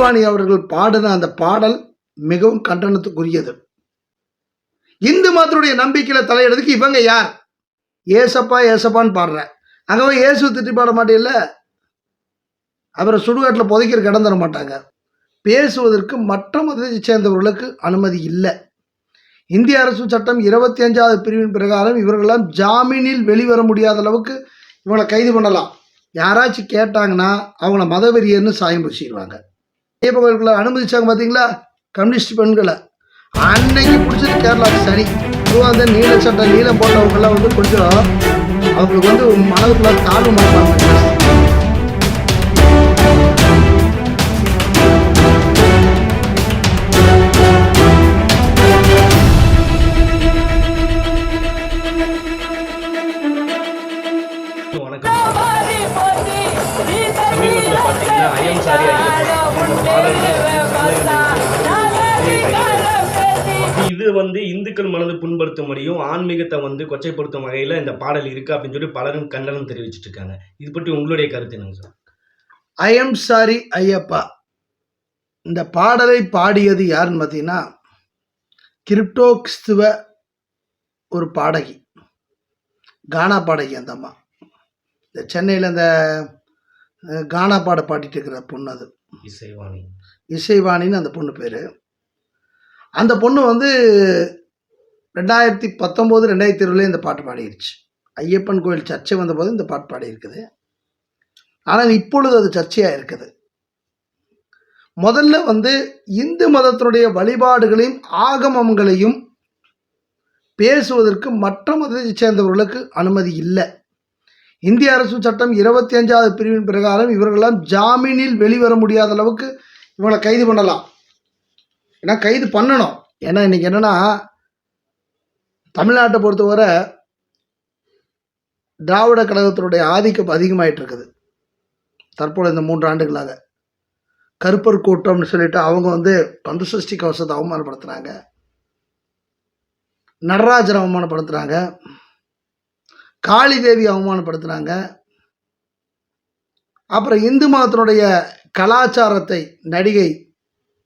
இசைவாணி அவர்கள் பாடின அந்த பாடல் மிகவும் கண்டனத்துக்குரியது. இந்து மதத்துடைய நம்பிக்கையில தலையிடுறதுக்கு இவங்க யார்? ஏசப்பா ஏசப்பான்னு பாடுறேன். அங்கே இயேசு திட்டி பாட மாட்டேல்ல? அவரை சுடுகாட்டில் புதைக்கிற இடம் தர மாட்டாங்க. பேசுவதற்கு மற்ற மதத்தை சேர்ந்தவர்களுக்கு அனுமதி இல்லை. இந்திய அரசு சட்டம் இருபத்தி அஞ்சாவது பிரிவின் பிரகாரம் இவர்களெல்லாம் ஜாமீனில் வெளிவர முடியாத அளவுக்கு இவங்களை கைது பண்ணலாம். யாராச்சும் கேட்டாங்கன்னா அவங்கள மதவெறியர்னு சாயம் பூசிடுவாங்க ஐயப்ப அனுமதிச்சாங்க பார்த்தீங்களா கம்யூனிஸ்ட் பெண்களை. அன்னைக்கு பிடிச்சது கேரளா சரி பொதுவாக அந்த நீல சட்டை நீளம் போட்டவங்கெல்லாம் வந்து கொஞ்சம் அவங்களுக்கு வந்து மனதுக்குள்ள தாழ்வு மாட்டாங்க இந்துக்கள் மனது புண்படுத்தும்படியும் ஆன்மீகத்தை வந்து கொச்சைப்படுத்தும் வகையில் இந்த பாடல் இருக்கு அப்படின்னு சொல்லி பலரும் கண்டனம் தெரிவிச்சிட்டு இருக்காங்க. இது பற்றி உங்களுடைய கருத்து என்னங்க sir? I am sorry Ayyappa. இந்த பாடலை பாடியது யாருன்னு பார்த்தீங்கன்னா கிரிப்டோ கிறிஸ்துவ ஒரு பாடகி. கானா பாடகி அந்த அம்மா. இந்த சென்னையில் இந்த கானா பாட பாடிட்டு இருக்கிற பொண்ணு அது. இசைவாணி. இசைவாணின்னு அந்த பொண்ணு பேர். அந்த பொண்ணு வந்து ரெண்டாயிரத்தி பத்தொம்போது ரெண்டாயிரத்தி இருபதுல இந்த பாட்டு பாடிருச்சு. ஐயப்பன் கோயில் சர்ச்சை வந்தபோது இந்த பாட்டு பாடியிருக்குது. ஆனால் இப்பொழுது அது சர்ச்சையாக இருக்குது. முதல்ல வந்து இந்து மதத்தினுடைய வழிபாடுகளையும் ஆகமங்களையும் பேசுவதற்கு மற்ற மதத்தை சேர்ந்தவர்களுக்கு அனுமதி இல்லை. இந்திய அரசு சட்டம் இருபத்தி அஞ்சாவது பிரிவின் பிரகாரம் இவர்களெல்லாம் ஜாமீனில் வெளிவர முடியாத அளவுக்கு இவங்களை கைது பண்ணலாம். ஏன்னா கைது பண்ணணும். ஏன்னா இன்னைக்கு என்னென்னா தமிழ்நாட்டை பொறுத்தவரை திராவிட கழகத்தினுடைய ஆதிக்கம் அதிகமாயிட்டு இருக்குது தற்போது இந்த மூன்று ஆண்டுகளாக. கருப்பர் கூட்டம்னு சொல்லிட்டு அவங்க வந்து கந்தசஷ்டி கவசத்தை அவமானப்படுத்துகிறாங்க நடராஜரை அவமானப்படுத்துகிறாங்க காளி தேவி அவமானப்படுத்துகிறாங்க அப்புறம் இந்து மதத்தினுடைய கலாச்சாரத்தை நடிகை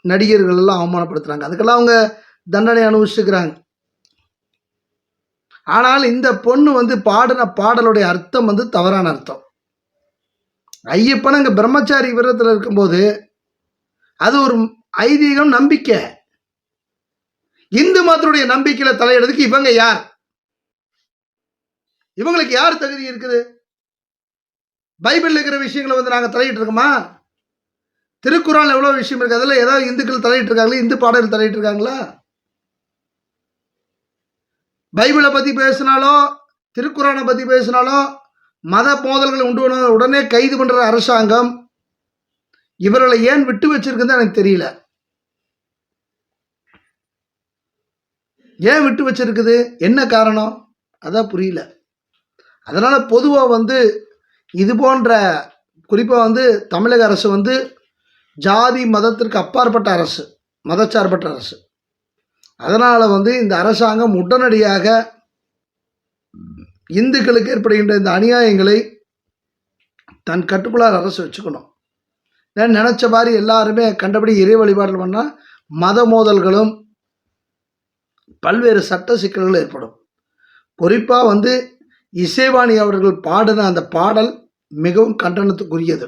நடிகர்கள் எல்லாம் அதுக்கெல்லாம் அவங்க தண்டனை அனுபவிச்சுக்கிறாங்க ஆனால் இந்த பொண்ணு வந்து பாடின பாடலுடைய அர்த்தம் வந்து தவறான அர்த்தம். ஐயப்பன் அங்கே பிரம்மச்சாரி விரதத்தில் இருக்கும்போது அது ஒரு ஐதீகம் நம்பிக்கை. இந்து மதத்துடைய நம்பிக்கையில தலையிடுறதுக்கு இவங்க யார்? இவங்களுக்கு யார் தகுதி இருக்குது? பைபிளில் இருக்கிற விஷயங்களை வந்து நாங்கள் தலையிட்டு இருக்கோமா? எவ்வளோ விஷயம் இருக்குது அதில் ஏதாவது இந்துக்கள் தலையிட்டு இருக்காங்களா? இந்து பாடல்கள் தலையிட்டு இருக்காங்களா? பைபிளை பற்றி பேசினாலோ திருக்குறானை பற்றி பேசினாலும் மத மோதல்களை உண்டு பண்ண உடனே கைது பண்ணுற அரசாங்கம் இவர்களை ஏன் விட்டு வச்சிருக்குன்னு எனக்கு தெரியல. ஏன் விட்டு வச்சிருக்குது? என்ன காரணம்? அதான் புரியல. அதனால் பொதுவாக வந்து இது போன்ற குறிப்பாக வந்து தமிழக அரசு வந்து ஜாதி மதத்திற்கு அப்பாற்பட்ட அரசு மதச்சார்பற்ற அரசு. அதனால் வந்து இந்த அரசாங்கம் உடனடியாக இந்துக்களுக்கு ஏற்படுகின்ற இந்த அநியாயங்களை தன் கட்டுக்குள்ளார் அரசு வச்சுக்கணும். நான் நினச்ச மாதிரி எல்லாருமே கண்டபடி இறை வழிபாடுகள் பண்ணால் மத மோதல்களும் பல்வேறு சட்ட சிக்கல்கள் ஏற்படும். குறிப்பாக வந்து இசைவாணி அவர்கள் பாடின அந்த பாடல் மிகவும் கண்டனத்துக்குரியது.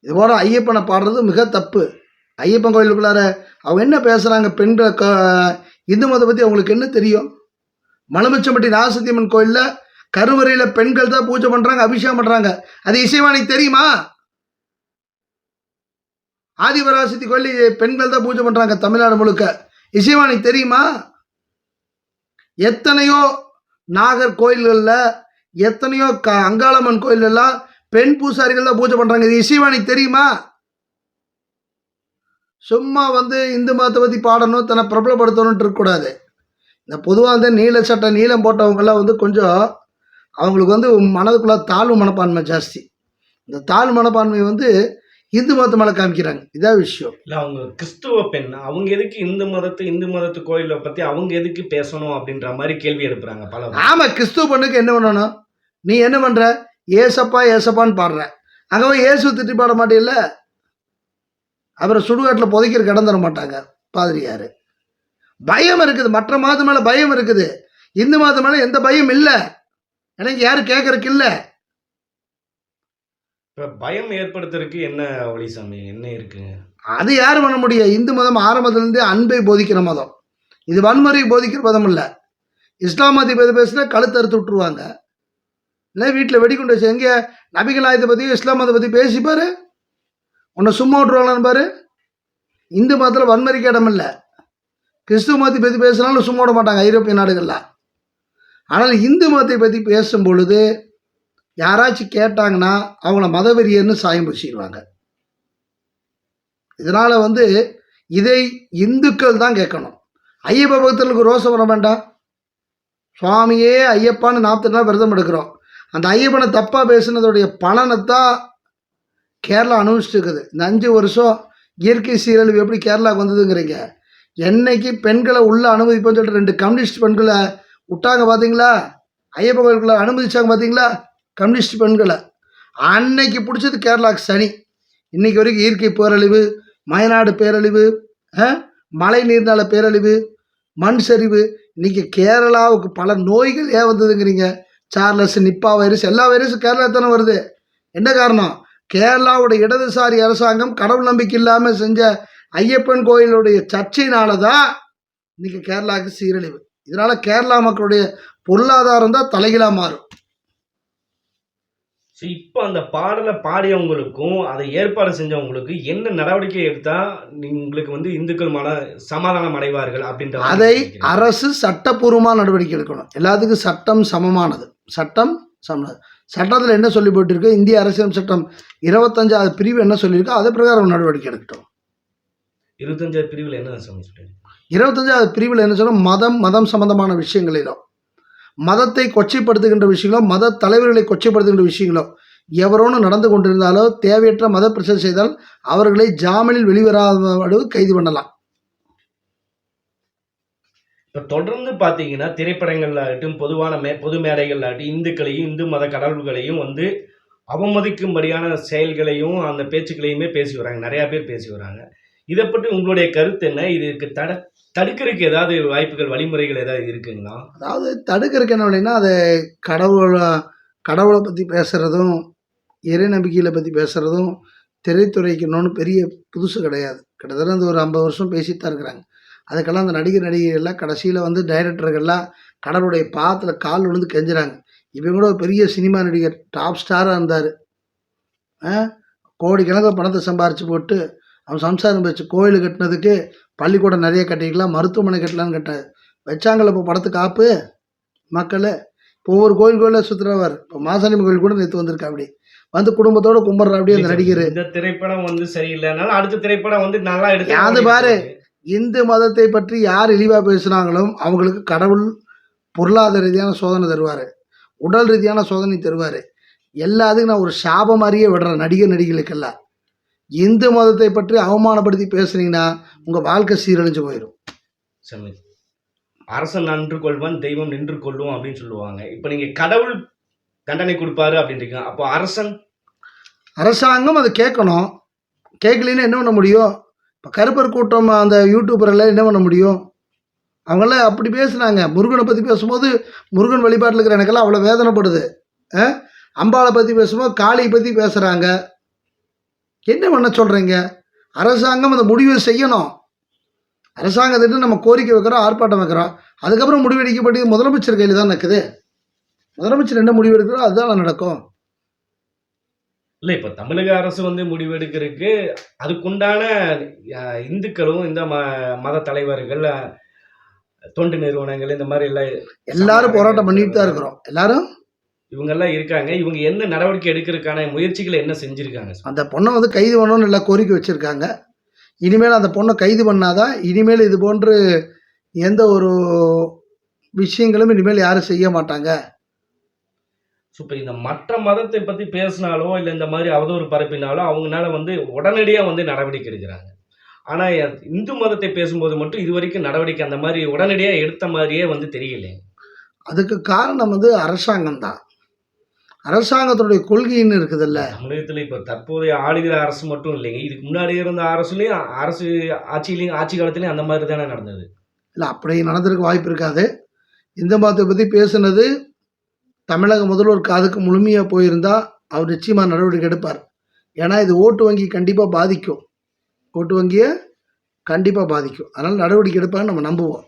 இதுபோல் ஐயப்பனை பாடுறது மிக தப்பு. ஐயப்பன் கோயிலுக்குள்ளார அவங்க என்ன பேசுகிறாங்க பெண்களை க இந்து மதத்தை பற்றி அவங்களுக்கு என்ன தெரியும்? மலமிச்சம்பட்டி ராசத்தியம்மன் கோயிலில் கருவறையில் பெண்கள் தான் பூஜை பண்ணுறாங்க அபிஷேகம் பண்ணுறாங்க அது இசைவாணிக்கு தெரியுமா? ஆதிபராசக்தி கோயில் பெண்கள் தான் பூஜை பண்ணுறாங்க தமிழ்நாடு முழுக்க. இசைவாணிக்கு தெரியுமா? எத்தனையோ நாகர் கோயில்களில் எத்தனையோ க அங்காளம்மன் கோயிலெல்லாம் பெண் பூசாரிகள் தான் பூஜை பண்ணுறாங்க இது இசைவாணிக்கு தெரியுமா? சும்மா வந்து இந்து மதத்தை பற்றி பாடணும் தன்னை பிரபலப்படுத்தணுன்ட்டு இருக்கக்கூடாது இந்த பொதுவாக வந்து நீல சட்டை நீளம் போட்டவங்கெல்லாம் வந்து கொஞ்சம் அவங்களுக்கு வந்து மனதுக்குள்ள தாழ்வு மனப்பான்மை ஜாஸ்தி. இந்த தாழ்வு மனப்பான்மை வந்து இந்து மதத்து மேலே காமிக்கிறாங்க. இதான் விஷயம். இல்லை அவங்க கிறிஸ்துவ பெண் அவங்க எதுக்கு இந்து மதத்தை இந்து மதத்து கோயிலை பற்றி அவங்க எதுக்கு பேசணும் அப்படின்ற மாதிரி கேள்வி எழுப்புறாங்க பல ஆமாம் கிறிஸ்துவ பொண்ணுக்கு என்ன பண்ணணும்? நீ என்ன பண்ணுற ஏசப்பா ஏசப்பான்னு பாடுற. அங்கே இயேசு திட்டி பாட மாட்டேல்ல? அப்புறம் சுடுகாட்டில் புதைக்கிற தர மாட்டாங்க பாதிரியார். பயம் இருக்குது மற்ற மதத்து மேலே பயம் இருக்குது. இந்து மதத்து மேலே எந்த பயம் இல்லை. எனக்கு யாரும் கேட்கறதுக்கு இல்லை. இப்போ பயம் ஏற்படுத்துறதுக்கு என்ன சாமி? என்ன இருக்குங்க அது யார் பண்ண முடியும்? இந்து மதம் ஆரம்பத்திலேருந்தே அன்பை போதிக்கிற மதம். இது வன்முறை போதிக்கிற மதம் இல்லை. இஸ்லாம் பற்றி பேசினா கழுத்து அறுத்து விட்ருவாங்க இல்லை வீட்டில் வெடிகுண்டு வச்சு எங்கே நபிகள் ஆயத்தை பற்றியும் இஸ்லாம் மதத்தை பற்றி பேசிப்பாரு உன்னை சும்மா விட்டுருவாங்களான்னு பாரு. இந்து மதத்தில் வன்முறைக்கு இடம் இல்லை. கிறிஸ்துவ மதத்தை பற்றி பேசினாலும் சும்மா விட மாட்டாங்க ஐரோப்பிய நாடுகளில். ஆனால் இந்து மதத்தை பற்றி பேசும் பொழுது யாராச்சும் கேட்டாங்கன்னா அவங்கள மதவெறியர்னு சாயம் பிடிச்சிடுவாங்க இதனால் வந்து இதை இந்துக்கள் தான் கேட்கணும். ஐயப்ப பக்தர்களுக்கு ரோசம் வர வேண்டாம். சுவாமியே ஐயப்பான்னு நாற்பது நாள் விரதம் எடுக்கிறோம். அந்த ஐயப்பனை தப்பாக பேசுனதுடைய பலனை தான் கேரளா அனுபவிச்சுட்டு இருக்குது இந்த அஞ்சு வருஷம் இயற்கை சீரழிவு எப்படி கேரளாவுக்கு வந்ததுங்கிறீங்க. என்னைக்கு பெண்களை உள்ள அனுமதிப்போன்னு சொல்லிட்டு ரெண்டு கம்யூனிஸ்ட் பெண்களை விட்டாங்க பார்த்தீங்களா ஐயப்ப கோயிலுக்குள்ள அனுமதிச்சாங்க பார்த்தீங்களா கம்யூனிஸ்ட் பெண்களை. அன்னைக்கு பிடிச்சது கேரளாவுக்கு சனி. இன்னைக்கு வரைக்கும் இயற்கை பேரழிவு மயநாடு பேரழிவு மழை நீர்னால பேரழிவு மண் சரிவு. இன்னைக்கு கேரளாவுக்கு பல நோய்கள் ஏன் வந்ததுங்கிறீங்க? சார்லஸ் நிப்பா வைரஸ் எல்லா வைரஸும் கேரளா தானே வருது. என்ன காரணம்? கேரளாவோட இடதுசாரி அரசாங்கம் கடவுள் நம்பிக்கை இல்லாமல் செஞ்ச ஐயப்பன் கோயிலுடைய சர்ச்சையினால தான் இன்னைக்கு கேரளாவுக்கு சீரழிவு. இதனால கேரளா மக்களுடைய பொருளாதாரம் தான் தலைகீழாக மாறும். ஸோ இப்போ அந்த பாடலை பாடியவங்களுக்கும் அதை ஏற்பாடு செஞ்சவங்களுக்கு என்ன நடவடிக்கை எடுத்தா உங்களுக்கு வந்து இந்துக்கள் மன சமாதானம் அடைவார்கள் அப்படின்ற அதை? அரசு சட்டப்பூர்வமாக நடவடிக்கை எடுக்கணும். எல்லாத்துக்கும் சட்டம் சமமானது. சட்டம் சமமானது சட்டத்தில் என்ன சொல்லி போட்டிருக்கு இந்திய அரசியல் சட்டம் இருபத்தஞ்சாவது பிரிவு என்ன சொல்லியிருக்கோ? அது பிரகாரம் நடவடிக்கை எடுக்கட்டும். இருபத்தஞ்சாவது பிரிவில் என்ன சொல்றீங்க இருபத்தஞ்சாவது பிரிவில் என்ன சொல்லணும் மதம் மதம் சம்பந்தமான விஷயங்களிலும் மதத்தை கொச்சைப்படுத்துகின்ற விஷயங்களோ மத தலைவர்களை கொச்சைப்படுத்துகின்ற விஷயங்களோ எவரோன்னு நடந்து கொண்டிருந்தாலோ தேவையற்ற மத பிரச்சனை செய்தால் அவர்களை ஜாமீனில் வெளிவராத கைது பண்ணலாம். இப்போ தொடர்ந்து பார்த்தீங்கன்னா திரைப்படங்களாகட்டும் பொதுவான மே பொது மேடைகள் ஆகட்டும் இந்துக்களையும் இந்து மத கடவுள்களையும் வந்து அவமதிக்கும்படியான செயல்களையும் அந்த பேச்சுக்களையுமே பேசி வராங்க. நிறையா பேர் பேசி வராங்க. இதை பற்றி உங்களுடைய கருத்து என்ன? இதுக்கு தட தடுக்கிறதுக்கு ஏதாவது வாய்ப்புகள் வழிமுறைகள் ஏதாவது இருக்குங்களா? அதாவது தடுக்கிறதுக்கு என்ன அப்படின்னா அதை கடவுளை கடவுளை பற்றி பேசுகிறதும் இறை நம்பிக்கையில் பற்றி பேசுகிறதும் திரைத்துறைக்கணும்னு பெரிய புதுசு கிடையாது. கிட்டத்தட்ட அந்த ஒரு ஐம்பது வருஷம் பேசித்தான் தான் இருக்கிறாங்க. அதுக்கெல்லாம் அந்த நடிகர் நடிகைகள்லாம் கடைசியில் வந்து டைரக்டர்கள்லாம் கடவுளுடைய பாதத்தில் கால் விழுந்து கெஞ்சுறாங்க. இவன் கூட ஒரு பெரிய சினிமா நடிகர் டாப் ஸ்டாராக இருந்தார். கோடிக்கணக்கில் பணத்தை சம்பாரித்து போட்டு அவன் சம்சாரம் வச்சு கோயில் கட்டினதுக்கு பள்ளிக்கூடம் நிறைய கட்டிக்கலாம் மருத்துவமனை கட்டலான்னு கட்ட வச்சாங்கல்ல இப்போ படத்துக்கு ஆப்பு மக்கள் இப்போ ஒவ்வொரு கோயில் கோயிலில் சுற்றுறவர் இப்போ மாசாணி கோயில் கூட நேற்று வந்திருக்கா அப்படி. வந்து குடும்பத்தோட கும்பிட்ற அப்படியே அந்த நடிகர். இந்த திரைப்படம் வந்து சரியில்லைனாலும் அடுத்த திரைப்படம் வந்து நல்லா எடுத்து யாது பாரு. இந்து மதத்தை பற்றி யார் இழிவாக பேசுனாங்களோ அவங்களுக்கு கடவுள் பொருளாதார ரீதியான சோதனை தருவார். உடல் ரீதியான சோதனை தருவார். எல்லாத்துக்கும் நான் ஒரு சாபம் மாதிரியே விடுறேன் நடிகர் நடிகளுக்கெல்லாம் இந்து மதத்தை பற்றி அவமானப்படுத்தி பேசுனீங்கன்னா உங்கள் வாழ்க்கை சீரழிஞ்சு போயிடும் சரி அரசன் நன்று கொள்வான் தெய்வம் நின்று கொள்ளும் அப்படின்னு சொல்லுவாங்க. இப்போ நீங்க கடவுள் தண்டனை கொடுப்பாரு அப்படின்றீங்க. அப்போ அரசன் அரசாங்கம் அதை கேட்கணும். கேட்கலன்னா என்ன பண்ண முடியும்? இப்போ கருப்பர் கூட்டம் அந்த யூடியூபரெல்லாம் என்ன பண்ண முடியும்? அவங்களாம் அப்படி பேசுனாங்க. முருகனை பற்றி பேசும்போது முருகன் வழிபாட்டில் இருக்கிற எனக்கெல்லாம் அவ்வளோ வேதனைப்படுது. ஆ? அம்பாளை பற்றி பேசும்போது காளியை பற்றி பேசுகிறாங்க என்ன பண்ண சொல்கிறீங்க அரசாங்கம் அந்த முடிவை செய்யணும். அரசாங்கத்திட்டு நம்ம கோரிக்கை வைக்கிறோம் ஆர்ப்பாட்டம் வைக்கிறோம். அதுக்கப்புறம் முடிவெடுக்கப்பட்டு முதலமைச்சர் கையில் தான் நடக்குது முதலமைச்சர் என்ன முடிவு எடுக்கிறோ அதுதான் நடக்கும். இல்லை இப்போ தமிழக அரசு வந்து முடிவெடுக்கிறதுக்கு அதுக்குண்டான இந்துக்களும் இந்த ம மத தலைவர்கள் தொண்டு நிறுவனங்கள் இந்த மாதிரி எல்லாம் எல்லாரும் போராட்டம் பண்ணிட்டு தான் இருக்கிறோம். எல்லாரும்? இவங்கெல்லாம் இருக்காங்க. இவங்க என்ன நடவடிக்கை எடுக்கிறதுக்கான முயற்சிகளை என்ன செஞ்சிருக்காங்க? அந்த பொண்ணை வந்து கைது பண்ணணும்னு எல்லாம் கோரிக்கை வச்சுருக்காங்க. இனிமேல் அந்த பொண்ணை கைது பண்ணாதான் இனிமேல் இது போன்று எந்த ஒரு விஷயங்களும் இனிமேல் யாரும் செய்ய மாட்டாங்க. ஸோ இப்போ இந்த மற்ற மதத்தை பற்றி பேசினாலோ இல்லை இந்த மாதிரி அவதூறு பரப்பினாலோ அவங்களால வந்து உடனடியாக வந்து நடவடிக்கை எடுக்கிறாங்க. ஆனால் இந்து மதத்தை பேசும்போது மட்டும் இது வரைக்கும் நடவடிக்கை அந்த மாதிரி உடனடியாக எடுத்த மாதிரியே வந்து தெரியல அதுக்கு காரணம் வந்து அரசாங்கம் தான். அரசாங்கத்தினுடைய கொள்கைன்னு இருக்குதுல்ல. தமிழகத்துல இப்ப தற்போதைய ஆளுகிற அரசு மட்டும் இல்லைங்க. இதுக்கு முன்னாடி இருந்த அரசுலயும் அரசு ஆட்சியிலையும் ஆட்சி காலத்துலயும் அந்த மாதிரி தானே நடந்தது. இல்லை அப்படி நடந்திருக்க வாய்ப்பு இருக்காது. இந்த மதத்தை பற்றி பேசுனது தமிழக முதல்வர் காதுக்கு முழுமையாக போயிருந்தா அவர் நிச்சயமாக நடவடிக்கை எடுப்பார். ஏன்னா இது ஓட்டு வங்கி கண்டிப்பாக பாதிக்கும். ஓட்டு வங்கியை கண்டிப்பாக பாதிக்கும். அதனால் நடவடிக்கை எடுப்பாங்க நம்ம நம்புவோம்.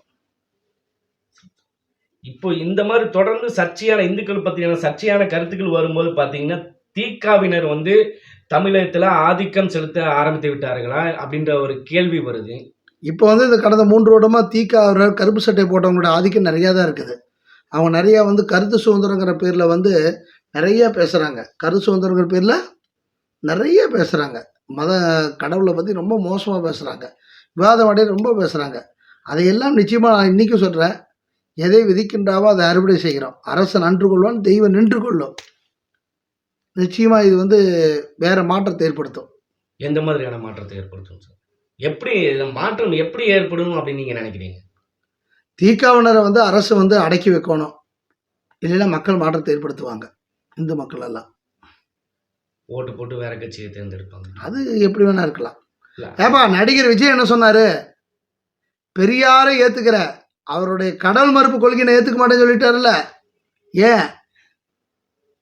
இப்போ இந்த மாதிரி தொடர்ந்து சர்ச்சையான இந்துக்கள் பத்தியான சர்ச்சையான கருத்துக்கள் வரும்போது பாத்தீங்கன்னா தீக்காவினர் வந்து தமிழகத்துல ஆதிக்கம் செலுத்த ஆரம்பித்து விட்டார்களா? அப்படின்ற ஒரு கேள்வி வருது. இப்போ வந்து இந்த கடந்த மூன்று வருடமாக தீக்கா அவர்கள் கருப்பு சட்டை போட்டவங்களோட ஆதிக்கம் நிறையா தான் இருக்குது. அவங்க நிறையா வந்து கருத்து சுதந்திரங்கிற பேரில் வந்து நிறைய பேசுகிறாங்க கருத்து சுதந்திரங்கிற பேரில் நிறைய பேசுகிறாங்க மத கடவுளை பற்றி ரொம்ப மோசமாக பேசுகிறாங்க விவாதம் அடைய ரொம்ப பேசுகிறாங்க அதையெல்லாம் நிச்சயமாக நான் இன்றைக்கும் சொல்கிறேன் எதை விதிக்கின்றாவோ அதை அறுவடை செய்கிறோம். அரசன் நன்று கொள்வான் தெய்வம் நின்று கொள்ளும். நிச்சயமாக இது வந்து வேறு மாற்றத்தை ஏற்படுத்தும். எந்த மாதிரியான மாற்றத்தை ஏற்படுத்தும் சார்? எப்படி இந்த மாற்றம் எப்படி ஏற்படும் அப்படின்னு நீங்கள் நினைக்கிறீங்க? தீக்காவினரை வந்து அரசு வந்து அடக்கி வைக்கணும். இல்லைன்னா மக்கள் மாற்றத்தை ஏற்படுத்துவாங்க. இந்து மக்கள் எல்லாம். ஓட்டு போட்டு வேற கட்சியை தேர்ந்தெடுப்பாங்க. அது எப்படி வேணா இருக்கலாம். ஏப்பா நடிகர் விஜய் என்ன சொன்னாரு? பெரியாரை ஏத்துக்கிற அவருடைய கடல் மறுப்பு கொள்கையை ஏத்துக்க மாட்டேன்னு சொல்லிட்டாருல்ல. ஏன்?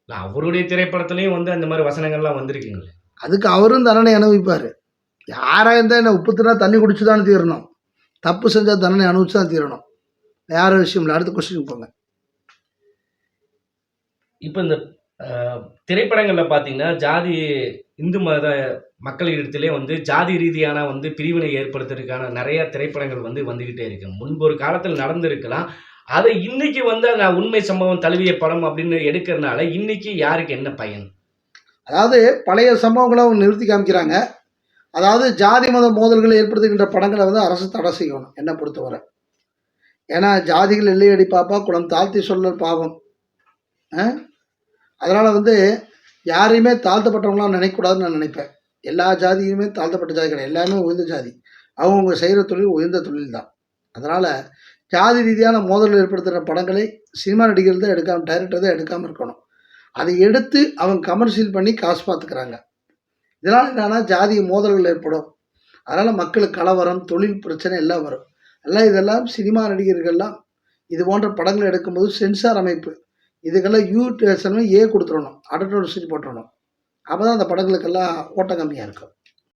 அவருடைய திரைப்படத்திலயும் வந்து அந்த மாதிரி வசனங்கள்லாம் வந்திருக்குங்களே. அதுக்கு அவரும் தண்டனை அனுபவிப்பார். யாராக இருந்தால் என்ன உப்பு தின்னா தண்ணி குடிச்சு தான் தீரணும். தப்பு செஞ்சால் தண்டனை அனுபவிச்சு தான் தீரணும். வேற விஷயம் இல்லை. அடுத்த கொஸ்டின் போங்க. இப்போ இந்த திரைப்படங்கள்ல பாத்தீங்கன்னா ஜாதி இந்து மத மக்களிடத்திலே வந்து ஜாதி ரீதியான வந்து பிரிவினை ஏற்படுத்துறதுக்கான நிறைய திரைப்படங்கள் வந்து வந்துகிட்டே இருக்கு. முன்பு ஒரு காலத்தில் நடந்திருக்கலாம். அதை இன்னைக்கு வந்து நான் உண்மை சம்பவம் தழுவிய படம் அப்படின்னு எடுக்கிறதுனால இன்னைக்கு யாருக்கு என்ன பயன்? அதாவது பழைய சம்பவங்களை அவங்க நிறுத்தி காமிக்கிறாங்க. அதாவது ஜாதி மத மோதல்களை ஏற்படுத்துகின்ற படங்களை வந்து அரசு தடை செய்யணும். என்னை பொறுத்தவரை. ஏன்னா ஜாதிகள் இல்லையடி பாப்பா குளம் தாழ்த்தி சொல்லல் பாவம். அதனால் வந்து யாரையுமே தாழ்த்தப்பட்டவங்களாம் நினைக்கக்கூடாதுன்னு நான் நினைப்பேன். எல்லா ஜாதியுமே தாழ்த்தப்பட்ட ஜாதி கிடையாது. எல்லாமே உயர்ந்த ஜாதி. அவங்கவுங்க செய்கிற தொழில் உயர்ந்த தொழில் தான். அதனால் ஜாதி ரீதியான மோதல் ஏற்படுத்துகிற படங்களை சினிமா நடிகர்கள் தான் எடுக்காமல் டைரக்டர் தான் எடுக்காமல் இருக்கணும். அதை எடுத்து அவங்க கமர்ஷியல் பண்ணி காசு பார்த்துக்கிறாங்க இதனால் என்னென்னா ஜாதி மோதல்கள் ஏற்படும். அதனால் மக்களுக்கு கலவரம் தொழில் பிரச்சனை எல்லாம் வரும். எல்லாம் இதெல்லாம் சினிமா நடிகர்கள்லாம் இது போன்ற படங்கள் எடுக்கும்போது சென்சார் அமைப்பு. இதுக்கெல்லாம் யூ ஏ கொடுத்துடணும். அடல்ட் சுற்றி போட்டுடணும். அப்போ தான் அந்த படங்களுக்கெல்லாம் ஓட்டம் கம்மியாக இருக்கும்.